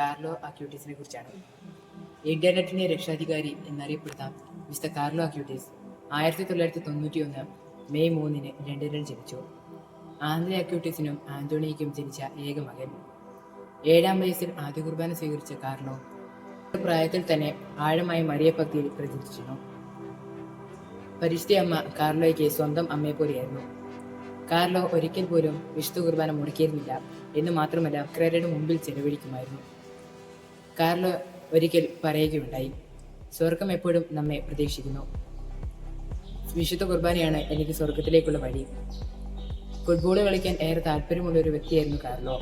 Carlo അക്യൂട്ടീസിനെ കുറിച്ചാണ്. ഇന്റർനെറ്റിന്റെ രക്ഷാധികാരി എന്നറിയപ്പെടുന്ന മിസ്റ്റർ കാർലോ അക്യൂട്ടീസ് ആയിരത്തി തൊള്ളായിരത്തി തൊണ്ണൂറ്റി ഒന്ന് മെയ് മൂന്നിന് ലണ്ടനിൽ ജനിച്ചു. ആന്ധ്ര അക്യൂട്ടീസിനും ആന്റോണിയയ്ക്കും ജനിച്ച ഏക മകൻ. ഏഴാം വയസ്സിൽ ആദ്യ കുർബാന സ്വീകരിച്ച കാർലോ പ്രായത്തിൽ തന്നെ ആഴമായ മറിയപ്പക്തിയിൽ പ്രചരിച്ചിരുന്നു. പരിശുദ്ധ അമ്മ കാർലോയ്ക്ക് സ്വന്തം അമ്മയെ പോലെയായിരുന്നു. കാർലോ ഒരിക്കൽ പോലും വിശുദ്ധ കുർബാന മുടക്കിയിരുന്നില്ല എന്ന് മാത്രമല്ല ക്രേരയുടെ മുമ്പിൽ ചെലവഴിക്കുമായിരുന്നു. കാർലോ ഒരിക്കൽ പറയുകയുണ്ടായി. സ്വർഗം എപ്പോഴും നമ്മെ പ്രതീക്ഷിക്കുന്നു. വിശുദ്ധ കുർബാനയാണ് എനിക്ക് സ്വർഗത്തിലേക്കുള്ള വഴി. ഫുട്ബോൾ കളിക്കാൻ ഏറെ താല്പര്യമുള്ള ഒരു വ്യക്തിയായിരുന്നു കാർലോ.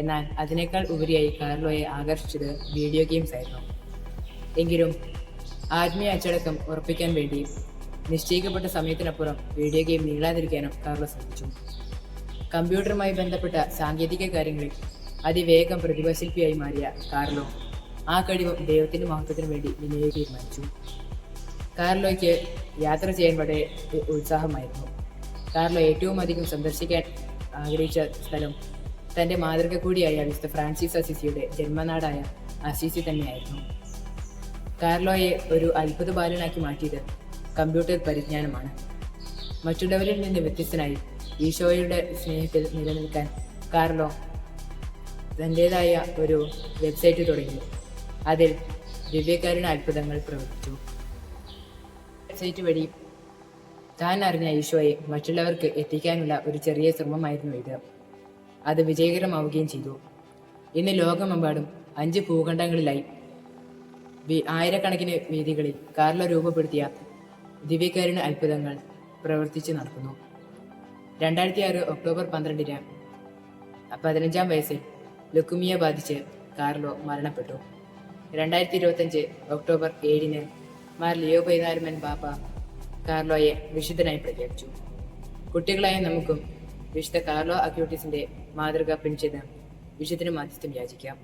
എന്നാൽ അതിനേക്കാൾ ഉപരിയായി കാർലോയെ ആകർഷിച്ചത് വീഡിയോ ഗെയിംസ് ആയിരുന്നു. എങ്കിലും ആത്മീയ അച്ചടക്കം ഉറപ്പിക്കാൻ വേണ്ടി നിശ്ചയിക്കപ്പെട്ട സമയത്തിനപ്പുറം വീഡിയോ ഗെയിം നീളാതിരിക്കാനും കാർലോ ശ്രമിച്ചു. കമ്പ്യൂട്ടറുമായി ബന്ധപ്പെട്ട സാങ്കേതിക കാര്യങ്ങളിൽ അതിവേഗം പ്രതിഭാശില്പിയായി മാറിയ കാർലോ ആ കഴിവ് ദൈവത്തിന്റെ മഹത്വത്തിന് വേണ്ടി വിനിയോഗ തീരുമാനിച്ചു. കാർലോയ്ക്ക് യാത്ര ചെയ്യാൻ വളരെ ഉത്സാഹമായിരുന്നു. കാർലോ ഏറ്റവും അധികം സന്ദർശിക്കാൻ ആഗ്രഹിച്ച സ്ഥലം തന്റെ മാതൃക കൂടിയായ വിശുദ്ധ ഫ്രാൻസിസ് അസിസിയുടെ ജന്മനാടായ അസിസി തന്നെയായിരുന്നു. കാർലോയെ ഒരു അത്ഭുത ബാലനാക്കി മാറ്റിയത് കമ്പ്യൂട്ടർ പരിജ്ഞാനമാണ്. മറ്റുള്ളവരിൽ നിന്ന് വ്യത്യസ്തനായി ഈശോയുടെ സ്നേഹത്തിൽ നിലനിൽക്കാൻ കാർലോ തന്റെതായ ഒരു വെബ്സൈറ്റ് തുടങ്ങി. അതിൽ ദിവ്യകാരുടെ അത്ഭുതങ്ങൾ പ്രവർത്തിച്ചു. വെബ്സൈറ്റ് വഴി താൻ അറിഞ്ഞ ഈശോയെ മറ്റുള്ളവർക്ക് എത്തിക്കാനുള്ള ഒരു ചെറിയ ശ്രമമായിരുന്നു ഇത്. അത് വിജയകരമാവുകയും ചെയ്തു. ഇന്ന് ലോകമെമ്പാടും അഞ്ച് ഭൂഖണ്ഡങ്ങളിലായി ആയിരക്കണക്കിന് വീതികളിൽ കാർലോ രൂപപ്പെടുത്തിയ ദിവ്യകാരുണ അത്ഭുതങ്ങൾ പ്രവർത്തിച്ചു നടക്കുന്നു. രണ്ടായിരത്തി ആറ് ഒക്ടോബർ പന്ത്രണ്ടിന് പതിനഞ്ചാം വയസ്സിൽ ലുക്കുമിയ ബാധിച്ച് കാർലോ മരണപ്പെട്ടു. രണ്ടായിരത്തി ഇരുപത്തഞ്ച് ഒക്ടോബർ ഏഴിന് മാർ ലിയോ പൈതാരമൻ ബാബ കാർലോയെ വിശുദ്ധനായി പ്രഖ്യാപിച്ചു. കുട്ടികളായ നമുക്കും വിശുദ്ധ കാർലോ അക്യൂട്ടീസിന്റെ മാതൃക പിൻചെന്ന് വിശുദ്ധന് മാധ്യസ്ഥം യാചിക്കാം.